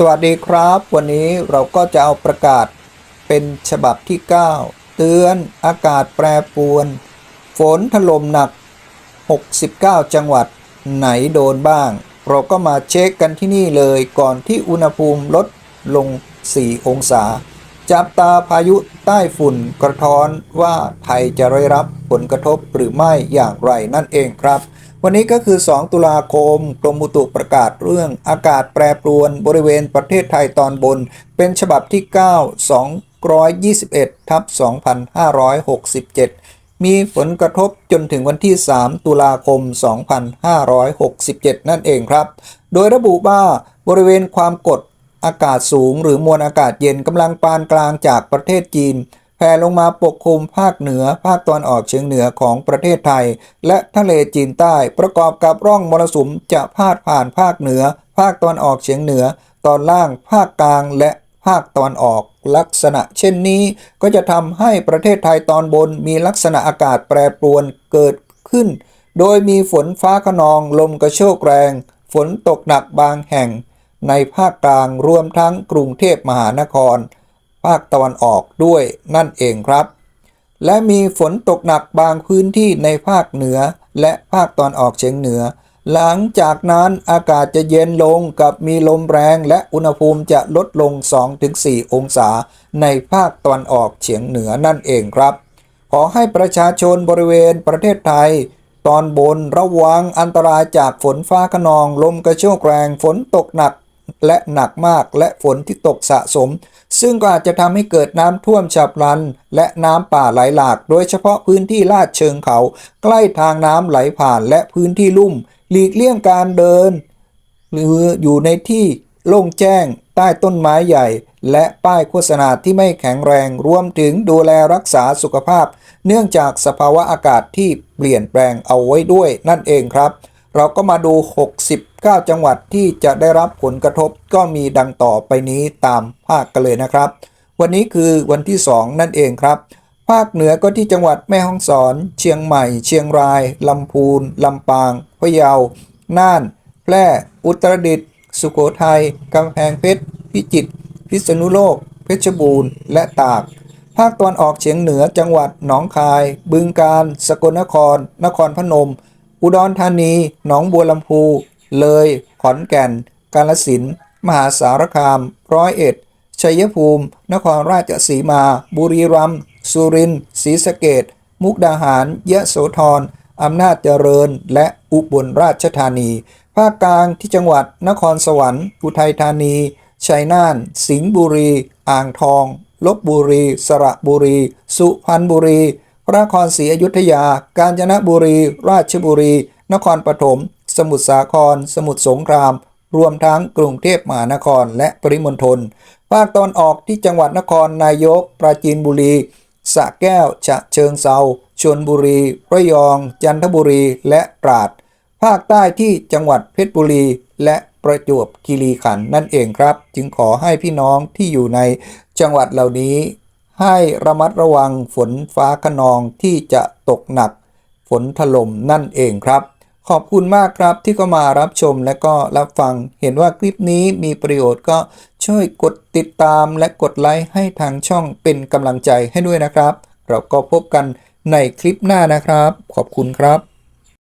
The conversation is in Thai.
สวัสดีครับ วันนี้เราก็จะเอาประกาศเป็นฉบับที่ 9 เตือนอากาศแปรปรวน ฝนถล่มหนัก 69 จังหวัดไหนโดนบ้าง เราก็มาเช็คกันที่นี่เลยก่อนที่อุณหภูมิลดลง 4 องศา จับตาพายุใต้ฝุ่นกระท้อนว่าไทยจะได้รับผลกระทบหรือไม่อย่างไรนั่นเองครับ วันนี้ก็คือ 2 ตุลาคม กรมอุตุประกาศเรื่องอากาศแปรปรวนบริเวณประเทศไทยตอนบน เป็นฉบับที่ 9 221ทับ2567 มีผลกระทบจนถึงวันที่ 3 ตุลาคม 2567 นั่นเองครับ โดยระบุว่าบริเวณความกดอากาศสูงหรือมวลอากาศเย็นกำลังปานกลางจากประเทศจีน แผ่ลงมาปกคลุมภาคเหนือ ภาคตะวันออกเฉียงเหนือของประเทศไทย และทะเลจีนใต้ ประกอบกับร่องมรสุมจะพาดผ่านภาคเหนือ ภาคตะวันออกเฉียงเหนือ ตอนล่าง ภาคกลาง และภาคตะวันออกลักษณะเช่นนี้ก็จะทำให้ประเทศไทยตอนบนมีลักษณะอากาศแปรปรวนเกิดขึ้น โดยมีฝนฟ้าขนองลมกระโชกแรง ฝนตกหนักบางแห่ง ในภาคกลางรวมทั้งกรุงเทพมหานคร ภาคตะวันออกด้วยนั่นเองครับ และมีฝนตกหนักบางพื้นที่ในภาคเหนือและภาคตอนออกเฉียงเหนือ หลังจากนั้นอากาศจะเย็นลงกับมีลมแรงและอุณหภูมิจะลดลง 2-4 องศา ในภาคตอนออกเฉียงเหนือนั่นเองครับ ขอให้ประชาชนบริเวณประเทศไทย ตอนบนระวังอันตรายจากฝนฟ้าขนอง ลมกระโชกแรงฝนตกหนักและหนักมากและฝนที่ตกสะสม ซึ่งก็อาจจะทำให้เกิดน้ำท่วมฉับพลัน และน้ำป่าไหลหลาก โดยเฉพาะพื้นที่ลาดเชิงเขา ใกล้ทางน้ำไหลผ่านและพื้นที่ลุ่ม หลีกเลี่ยงการเดิน หรืออยู่ในที่โล่งแจ้ง ใต้ต้นไม้ใหญ่ และป้ายโฆษณาที่ไม่แข็งแรง รวมถึงดูแลรักษาสุขภาพ เนื่องจากสภาวะอากาศที่เปลี่ยนแปลงเอาไว้ด้วยนั่นเองครับ เราก็มาดู 69 จังหวัดที่จะได้รับผลกระทบก็มีดังต่อไปนี้ตามภาคกันเลยนะครับ วันนี้คือวันที่ 2 นั่นเองครับ ภาคเหนือก็ที่จังหวัดแม่ฮ่องสอน เชียงใหม่ เชียงราย ลำพูน ลำปาง พะเยา น่าน แพร่ อุตรดิตถ์ สุโขทัย กำแพงเพชร พิจิตร พิษณุโลก เพชรบูรณ์ และตาก ภาคตะวันออกเฉียงเหนือจังหวัดหนองคาย บึงกาฬ สกลนคร นครพนม อุดรธานี หนองบัวลำพู เลย ขอนแก่น กาฬสิน มหาสารคาม ร้อยเอ็ด ชัยภูมิ นครราชสีมา บุรีรัมย์ สุรินทร์ ศรีสะเกด มุกดาหาร ยะโสธร อำนาจเจริญ และอุบลราชธานี ภาคกลางที่จังหวัด นครสวรรค์ อุทัยธานี ชัยนาท สิงห์บุรี อ่างทอง ลบบุรี สระบุรี สุพรรณบุรี พระนครศรีอยุธยา กาญจนบุรี ราชบุรี นครปฐม สมุทรสาคร สมุทรสงคราม รวมทั้งกรุงเทพมหานครและปริมณฑล ภาคตอนออกที่จังหวัดนครนายก ปราจีนบุรี สระแก้ว ฉะเชิงเซาชลบุรี ระยอง จันทบุรี และตราด ภาคใต้ที่จังหวัดเพชรบุรี และประจวบคีรีขันธ์นั่นเองครับ จึงขอให้พี่น้องที่อยู่ในจังหวัดเหล่านี้ ให้ระมัดระวังฝนฟ้าขนองที่จะตกหนัก ฝนถล่มนั่นเองครับ ขอบคุณมากครับที่เข้ามารับชมและก็รับฟัง เห็นว่าคลิปนี้มีประโยชน์ก็ช่วยกดติดตามและกดไลค์ให้ทางช่องเป็นกำลังใจให้ด้วยนะครับ เราก็พบกันในคลิปหน้านะครับ ขอบคุณครับ